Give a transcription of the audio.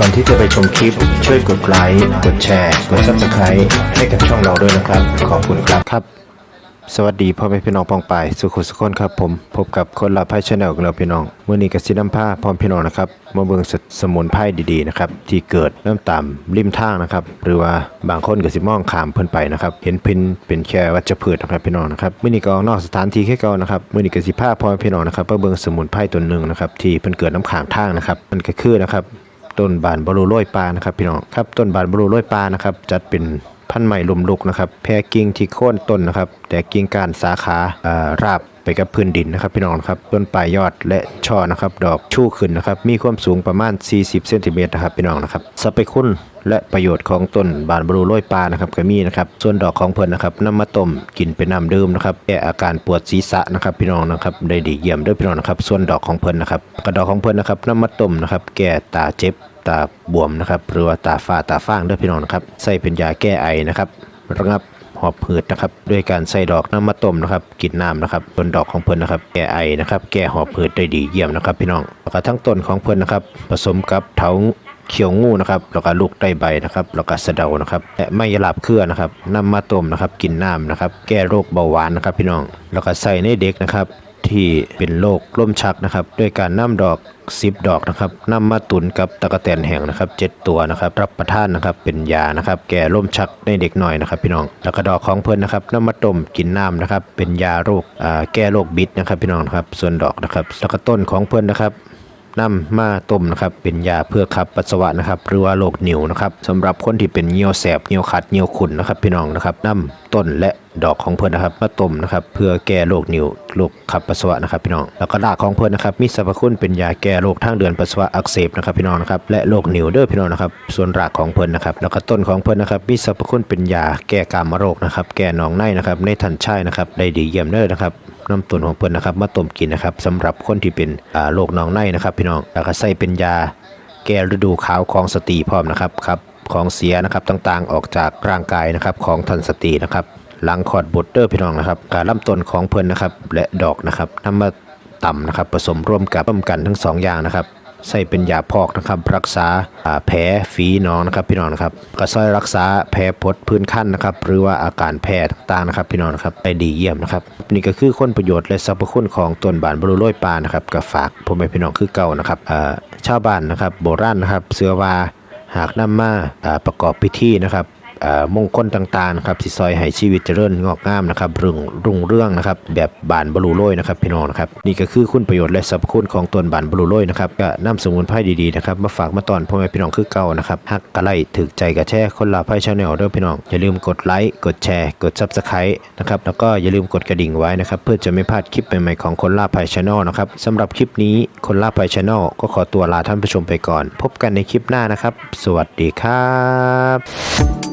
ก่อนที่จะไปชมคลิป ช่วยกดไลค์ กดแชร์ กด subscribe ให้กับช่องเราด้วยนะครับ ขอบคุณครับครับ สวัสดีพ่อแม่พี่น้องปองปาย สุขุสุขคนครับผม พบกับคนละไพ่ชาแนลของเราพี่น้องเมื่อนี้กับซิน้ำผ้าพร้อมพี่น้องนะครับมาเบิ่งสสมุนไพรดีๆนะครับที่เกิดน้ำตามริมทางนะครับหรือว่าบางคนก็สิมองขามเพิ่นไปนะครับเห็นเพิ่นเป็นแค่วัชพืชนะครับพี่น้องนะครับเมื่อนี้ก็ออกนอกสถานที่แค่เก่านะครับเมื่อนี้กับสิผ้าพ่อมพี่น้องนะครับมาเบิ่งสมุนไพรตัวหนึ่งนะครับที่เพิ่นเกิดน้ำขางทางนะครับมันก็คือนะครับ ต้นบานบรูโรยปลานะครับพี่น้องครับต้นบานบรูโรยปลานะครับจัดเป็นพันธุ์ใหม่ลมลุกนะครับแพรกิ่งที่โค่นต้นนะครับ แต่กิ่งการสาขาอ่าราบ ไปกับพื้นดินนะครับพี่น้องครับต้นปลายยอดและช่อนะครับดอกชูขึ้นนะครับมีความสูงประมาณ 40เซนติเมตรนะครับพี่น้องนะครับสรรพคุณและประโยชน์ของต้นบานบรูโรยปลานะครับก็มีนะครับส่วนดอกของเพิ่นนะครับนำมาต้มกินเป็นน้ำดื่มนะครับแก้อาการปวดศีรษะนะครับพี่น้องนะครับได้ดีเยี่ยมด้วยพี่น้องนะครับส่วนดอกของเพิ่นนะครับกระดอกของเพิ่นนะครับนำมาต้มนะครับแก้ตาเจ็บตาบวมนะครับหรือว่าตาฝ้าตาฟางด้อพี่น้องนะครับใส่เป็นยาแก้ไอนะครับ ระงับหอบหืดนะครับด้วยการใส่ดอกน้ำมะต้มนะครับกินน้ำนะครับบนดอกของเพิ่นนะครับ แก้ไอนะครับ แก้หอบหืดได้ดีเยี่ยมนะครับ พี่น้องแล้วก็ทั้งต้นของเพิ่นนะครับ ผสมกับเถาเขียวงูนะครับแล้วก็ลูกไต้ใบนะครับแล้วก็สะเดานะครับและไม่ยลาบเครือนะครับน้ำมาต้มนะครับ กินน้ำนะครับ แก้โรคเบาหวานนะครับ พี่น้องแล้วก็ใส่ในเด็กนะครับ ที่เป็นโรคล่มชักนะครับด้วยการนำดอก10ดอกนะครับนำมาตุนกับตะกะแตนแห้งนะครับ7ตัวนะครับรับประทานนะครับเป็นยานะครับแก้ล่มชักในเด็กหน่อยนะครับ พี่น้องแล้วก็ดอกของเพื่อนนะครับนำมาต้มกินน้ำนะครับเป็นยาโรคแก้โรคบิดนะครับพี่น้องครับส่วนดอกนะครับแล้วก็ต้นของเพื่อนนะครับ นำมาต้มนะครับเป็นยาเพื่อขับปัสสาวะนะครับหรือว่าโรคนิ่วนะครับสำหรับคนที่เป็นเหี่ยวแสบเหี่ยวขัดเหี่ยวขุ่นนะครับพี่น้องนะครับนำต้นและดอกของเพื่อนนะครับมาต้มนะครับเพื่อแก้โรคนิ่วโรคขับปัสสาวะนะครับพี่น้องแล้วก็รากของเพื่อนนะครับมีสรรพคุณเป็นยาแก้โรคทางเดินปัสสาวะอักเสบนะครับพี่น้องนะครับและโรคนิ่วเด้อพี่น้องนะครับส่วนรากของเพื่อนนะครับแล้วก็ต้นของเพื่อนนะครับมีสรรพคุณเป็นยาแก้กามโรคนะครับแก้หนองในนะครับในทันช่ายนะครับได้ดีเยี่ยมเด้อนะครับ น้ำตุนของเพิ่นนะครับ มาต้มกินนะครับสำหรับคนที่เป็นโรคหนองในนะครับ พี่น้องแล้วก็ใส่เป็นยาแก้ฤดูขาวของสตรีพร้อมนะครับครับของเสียนะครับต่างๆออกจากร่างกายนะครับของท่านสตรีนะครับหลังคอดบดเดอร์พี่น้องนะครับการลำต้นของเพิ่นนะครับและดอกนะครับนำมาต่ำนะครับผสมร่วมกับร่วมกันทั้งสองอย่างนะครับ ใส่เป็นยาพอกนะครับ รักษาแผลฝีน้องนะครับ พี่น้องนะครับก็ช่วยรักษาแผลพดพื้นขั้นนะครับ หรือว่าอาการแพ้ต่างๆนะครับ พี่น้องนะครับได้ดีเยี่ยมนะครับ นี่ก็คือคนประโยชน์และสรรพคุณของต้นบานบรูโรยปลานะครับก็ฝากพ่อแม่พี่น้องคือเก่านะครับอ่าชาวบ้านนะครับ โบราณนะครับ เสือวาหากนำมามาประกอบพิธีนะครับ มงคลต่างๆนะครับที่ซอยให้ชีวิตเจริญงอกงามนะครับรุ่งรุ่งเรื่องนะครับแบบบานบรูโรยนะครับพี่น้องนะครับนี่ก็คือคุณประโยชน์และสรรพคุณของตนบานบรูโรยนะครับก็นำสมุนไพรดีๆนะครับมาฝากมาตอนพ่อแม่พี่น้องคือเก่านะครับฮักกระไลถึกใจกระแช่คนลาไพ่ชาแนลเด้อพี่น้องอย่าลืมกดไลค์กดแชร์ กดซับสไครต์นะครับแล้วก็อย่าลืมกดกระดิ่งไว้นะครับเพื่อจะไม่พลาดคลิปใหม่ๆของคนลาไพ่ชาแนลนะครับสำหรับคลิปนี้คนลาไพ่ชาแนลก็ขอตัวลาท่านผู้ชมไปก่อน พบกันในคลิปหน้านะครับ สวัสดีครับ